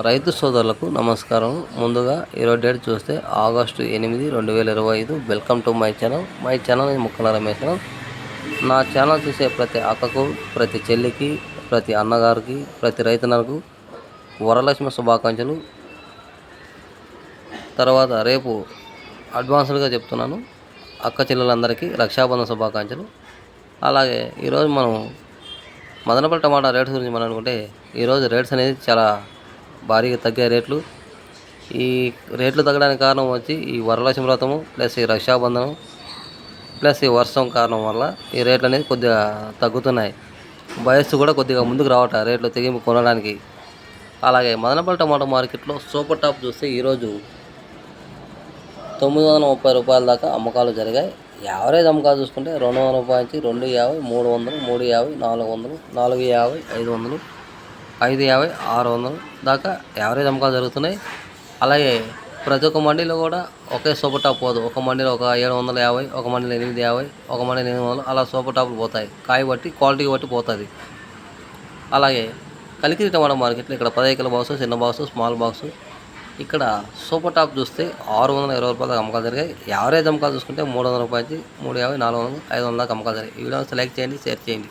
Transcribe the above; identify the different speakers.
Speaker 1: రైతు సోదరులకు నమస్కారం. ముందుగా ఈరోజు డేట్ చూస్తే ఆగస్టు ఎనిమిది రెండు వేల ఇరవై ఐదు. Welcome to my channel. My channel ఇది ముక్కల రమేష్ నా ఛానల్ చూసే ప్రతి అక్కకు ప్రతి చెల్లికి ప్రతి అన్నగారికి ప్రతి రైతన్నలకు వరలక్ష్మి శుభాకాంక్షలు. తర్వాత రేపు అడ్వాన్స్డ్గా చెప్తున్నాను. అక్క చెల్లెలందరికీ రక్షాబంధన శుభాకాంక్షలు. అలాగే ఈరోజు మనం మదనపల్లి టమాటా రేట్స్ గురించి మనం అనుకుంటే ఈరోజు రేట్స్ అనేది చాలా భారీగా తగ్గే రేట్లు. ఈ రేట్లు తగ్గడానికి కారణం వచ్చి ఈ వరలక్ష్మి వ్రతము ప్లస్ ఈ రక్షాబంధనం ప్లస్ ఈ వర్షం కారణం వల్ల ఈ రేట్లు అనేది కొద్దిగా తగ్గుతున్నాయి. వయస్సు కూడా కొద్దిగా ముందుకు రావట రేట్లు తెగింపు కొనడానికి. అలాగే మదనపల్లి టమాటా మార్కెట్లో సూపర్ టాప్ చూస్తే ఈరోజు తొమ్మిది వందల ముప్పై రూపాయల దాకా అమ్మకాలు జరిగాయి. యావరేజ్ అమ్మకాలు చూసుకుంటే రెండు వందల రూపాయల నుంచి రెండు యాభై మూడు వందలు మూడు యాభై నాలుగు వందలు నాలుగు యాభై ఐదు వందలు ఐదు యాభై ఆరు వందలు దాకా యావరేజ్ అమ్మకాలు జరుగుతున్నాయి. అలాగే ప్రతి ఒక్క మండీలో కూడా ఒకే సూపర్ టాప్ పోదు. ఒక మండీలో ఒక ఏడు వందల యాభై ఒక మండీలో ఎనిమిది యాభై ఒక మండీలో ఎనిమిది వందలు అలా సూపర్ టాప్లు పోతాయి. కాయ బట్టి క్వాలిటీ బట్టి పోతుంది. అలాగే కలికిరి టమాటా మార్కెట్లో ఇక్కడ పదహైదు బాక్స్ చిన్న బాక్స్ స్మాల్ బాక్స్. ఇక్కడ సూపర్ టాప్ చూస్తే ఆరు వందల ఇరవై రూపాయల అమ్మకాలు జరిగాయి. యావరేజ్ అమ్మకాలు చూసుకుంటే మూడు వందల రూపాయలు మూడు యాభై నాలుగు వందలు ఐదు వందల దాకా అమ్మకాలు జరిగాయి. ఈ వీడియో లైక్ చేయండి షేర్ చేయండి.